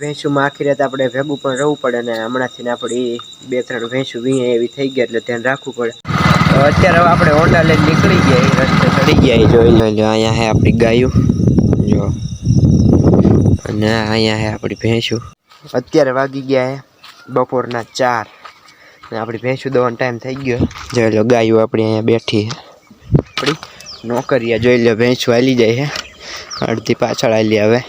ભેંસુમાં આખી રાત આપણે ભેગું પણ રહેવું પડે ને હમણાંથી આપણી બે ત્રણ ભેંસું વીએ એવી થઈ ગયા એટલે ધ્યાન રાખવું પડે. અત્યારે આપણે હોન્ડા લઈને નીકળી ગયા, એ રસ્તે ચડી ગયા જોઈ લો અહીંયા હે આપણી ગાયું, જો. અને અહીંયા હે આપણી ભેંસું. અત્યારે વાગી ગયા હે બપોરના ચાર. ને આપણી ભેંસું દોવાનો ટાઈમ થઈ ગયો. જોઈ લો, ગાયું આપણી અહીંયા બેઠી છે આપણી નોકરિયા જોઈ લો, ભેંસું હાલી જાય છે અડધી પાછળ હાલી હવે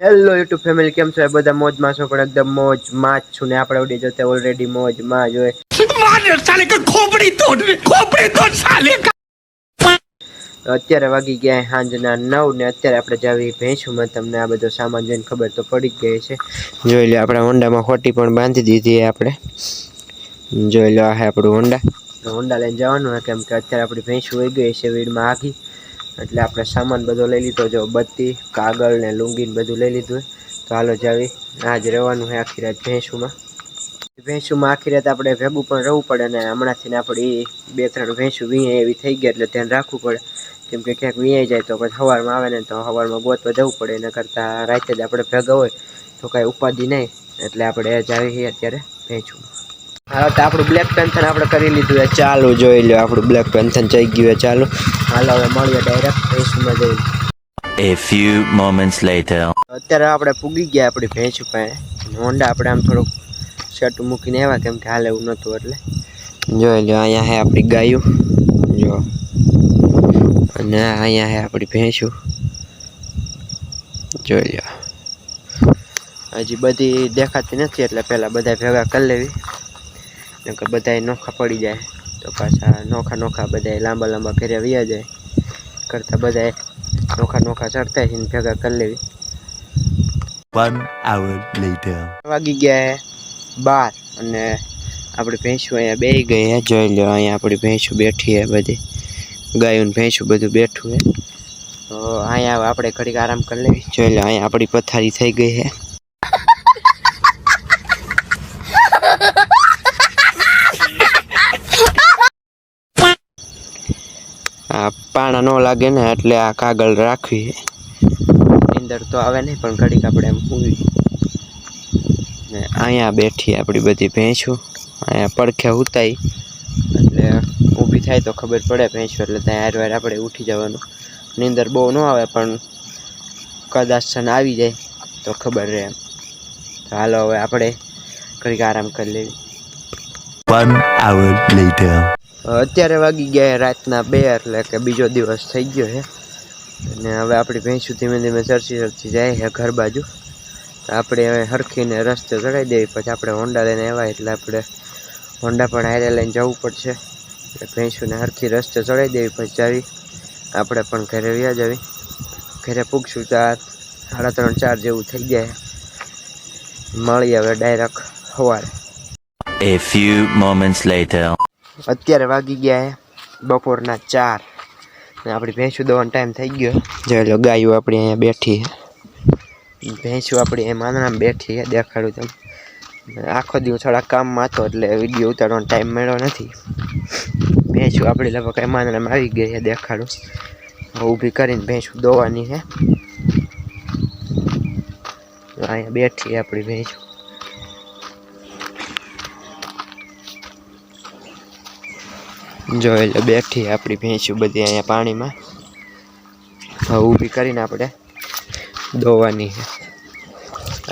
હેલો યુટ્યુબ ફેમિલી કેમ છો? એ બધા મોજમાં છો, પણ એકદમ મોજમાં જ છું ને આપણે ઉડી જતે ઓલરેડી મોજમાં જ હોય. ખોપડી તોડ ખોપડી તોડ સાલે અત્યારે વાગી ગયા સાંજના નવ ને અત્યારે આપણે જાવી ભેંસુમાં. તમને આ બધો સામાન જોઈને ખબર તો પડી જ ગઈ છે. જોઈ લો આપણે હોન્ડામાં ખોટી પણ બાંધી દીધી આપણે. જોઈ લો આ આપણું હોન્ડા. હોન્ડા લઈને જવાનું કેમ કે અત્યારે આપણી ભેંસ હોઈ ગઈ છે વીડમાં આગી. એટલે આપણે સામાન બધો લઈ લીધો, જો બત્તી, કાગળ ને લુંગી બધું લઈ લીધું. તો હાલો જાવી, આજ રહેવાનું છે આખી રાત ભેંસુમાં. ભેંસુમાં આખી રાત આપણે ભેગું પણ રહેવું પડે ને હમણાંથી ને આપણી બે ત્રણ ભેંસું વીએ એવી થઈ ગઈ એટલે ધ્યાન રાખવું પડે. કેમ કે ક્યાંક વીઆઈ જાય તો પછી સવારમાં આવે ને તો સવારમાં ગોતવા જવું પડે, એના કરતાં રાતે જ આપણે ભેગા હોય તો કાંઈ ઉપાધિ નહીં. એટલે આપણે જાવી અત્યારે ભેંસું હા તો આપણું બ્લેક પેન્થન આપણે કરી લીધું છે. ચાલુ જોઈ લો આપણું બ્લેક પેન્થન જઈ ગયું છે. ચાલુ. હાલો હવે મળીએ ડાયરેક્ટ ભેંસુમાં જઈ A few moments later. અત્યારે આપણે પૂગી ગયા આપણી ભેંસ પાસે હોન્ડા આપણે આમ થોડુંક શર્ટ મૂકીને આવ્યા કેમ કે હાલ એવું નહોતું એટલે. જોઈ લો અહીંયા હે આપણી ગાયું. જો. અને અહીંયા હે આપણી ભેંસું. જોઈ લો હજી બધી દેખાતી નથી એટલે પહેલાં બધા ભેગા કરી લેવી. નકર બધાય નોખા પડી જાય તો પાછા નોખા નોખા બધાય લાંબા લાંબા ઘરે વ્યા જાય કરતાં બધાય નોખા નોખા ચડતા છે ને ભેગા કરી લેવી. વન આવર લેટર વાગી ગયા બાર અને આપણી ભેંસું અહીંયા બે ગઈ હે જોઈ લો અહીંયા આપણી ભેંસું બેઠી હે બધી ગાયું ભેંસું બધું બેઠું હે. તો અહીંયા આપણે ઘડીક આરામ કરી લેવી જોઈ લો અહીંયા આપણી પથારી થઈ ગઈ હે. પાણા ન લાગે ને એટલે આ કાગળ રાખવી. નીંદર તો આવે નહીં, પણ ઘડીક આપણે એમ પૂરી ને અહીંયા બેઠી આપણી બધી ભેંસું. અહીંયા પડખે ઉતાઈ. એટલે ઊભી થાય તો ખબર પડે ભેંસું, એટલે ત્યાં હારવાર આપણે ઉઠી જવાનું. નીંદર બહુ ન આવે, પણ કદાચ સન આવી જાય તો ખબર રહે એમ. તો હાલો હવે આપણે ઘડીક આરામ કરી લેવી. One hour later. અત્યારે વાગી ગયા રાતના બે એટલે કે બીજો દિવસ થઈ ગયો છે અને હવે આપણી ભેંસું ધીમે ધીમે ચરસી ચરસી જાય છે ઘર બાજુ. આપણે હવે હરખીને રસ્તે ચડાવી દેવી પછી આપણે હોન્ડા લઈને આવ્યા એટલે આપણે હોન્ડા પણ હારે લઈને જવું પડશે. એટલે ભેંસુને હરખી રસ્તે ચડાવી દેવી પછી જાવી આપણે પણ ઘરે વ્યા જવી. ઘરે પૂગશું ચાર સાડા ત્રણ ચાર જેવું થઈ જાય મળીએ હવે ડાયરેક્ટ સવારે A few moments later. અત્યારે વાગી ગયા છે બપોરના ચાર. ને આપણી ભેંસું દોવાનો ટાઈમ થઈ ગયો. જોઈ લો, ગાયું આપણી અહીંયા બેઠી ભેંસું આપણી અહીંયા માંદણામાં બેઠી દેખાડું તમે આખો દિવસ થોડા કામમાં હતો એટલે વીડિયો ઉતારવાનો ટાઈમ મળ્યો નથી. ભેંસું આપણી લગભગ કાંઈ માંદણામાં આવી ગઈ છે, દેખાડું. ઊભી કરીને ભેંસું દોવાની છે. અહીંયા બેઠી આપણી ભેંસું. જોઈ એટલે બેઠી આપણી ભેંસું બધી અહીંયા પાણીમાં. હવે ઊભી કરીને આપણે દોવાની છે.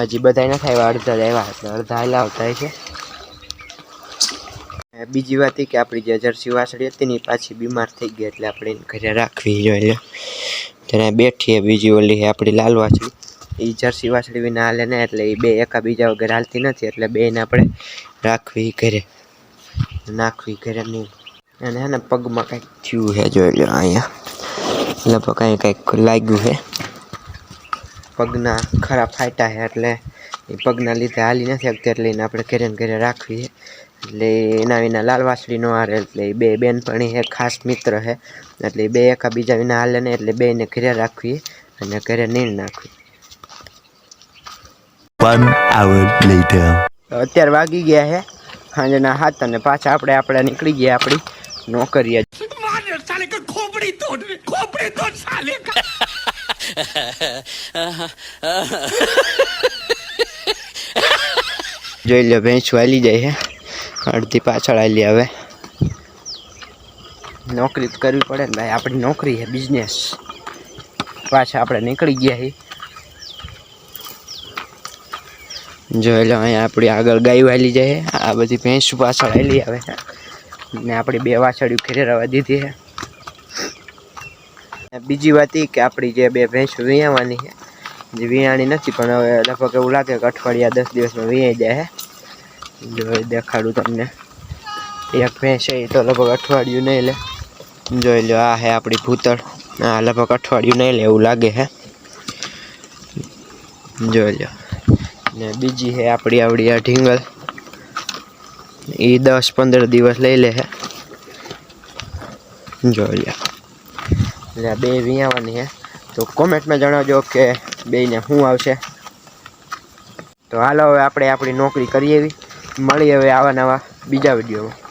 હજી બધા નથી આવ્યા, અડધા જ એટલે અડધા હલાવતા છે. બીજી વાત એ કે આપણી જે જર્સી વાસળી હતી ને પાછી બીમાર થઈ ગઈ એટલે આપણે એને ઘરે રાખવી જોઈએ તેને બેઠીએ બેઠી બીજી ઓલી આપણી લાલ વાસળી એ જર્સી વાસળી વિના હાલે ને એટલે એ બે એકા બીજા વગર હાલતી નથી, એટલે બેને આપણે રાખવી ઘરે. નાખવી ઘરે નહીં અને હે ને પગમાં કંઈક થયું છે જોઈ લો અહીંયા. લગભગ કંઈ કંઈક લાગ્યું છે. પગના ખરા ફાટા છે એટલે એ પગના લીધે હાલી નથી શકતી એટલે એને આપણે ઘરે ઘેરે રાખવી છે. એટલે એના વિના લાલ વાસળી નો હારે એટલે એ બે બેનપણી છે ખાસ મિત્ર છે. એટલે બે એકા બીજા વિના હાલે ને એટલે બેને ઘરે રાખવી અને ઘરે નીણ નાખવી. અત્યારે વાગી ગયા છે સાંજના હાથ અને પાછા આપણે આપણે નીકળી ગયા આપણી નોકરિયા જોઈ લો ભેંસ વાલી જાય છે અડધી પાછળ આવેલી હવે નોકરી તો કરવી પડે ને ભાઈ આપણી નોકરી છે બિઝનેસ પાછા આપણે નીકળી ગયા છીએ જોઈ લો અહીંયા આપણી આગળ ગાય વાલી જાય આ બધી ભેંસ પાછળ આવેલી આવે. ને આપણી બે વાછડીઓ ખેરવા દીધી છે. બીજી વાત એ કે આપણી જે બે ભેંસો વીણવાની છે, જે વીણાણી નથી, પણ હવે લગભગ એવું લાગે કે અઠવાડિયા દસ દિવસમાં વીણાઈ જાય છે. જો દેખાડું તમને. એક ભેંસ એ તો લગભગ અઠવાડિયું નહીં લે. જોઈ લો આ હે આપણી ભૂતળ. આ લગભગ અઠવાડિયું નહીં લે એવું લાગે છે. જોઈ લો ને બીજી છે આપણી આવડી આ ઢીંગલ. એ દસ પંદર દિવસ લઈ લે છે જો લો એટલે આ બે વિયાવાની છે તો કોમેન્ટમાં જણાવજો કે બેયને શું આવશે. તો હાલો, હવે આપણે આપણી નોકરી કરીએ એવી મળીએ હવે આવા નવા બીજા વિડીયોમાં.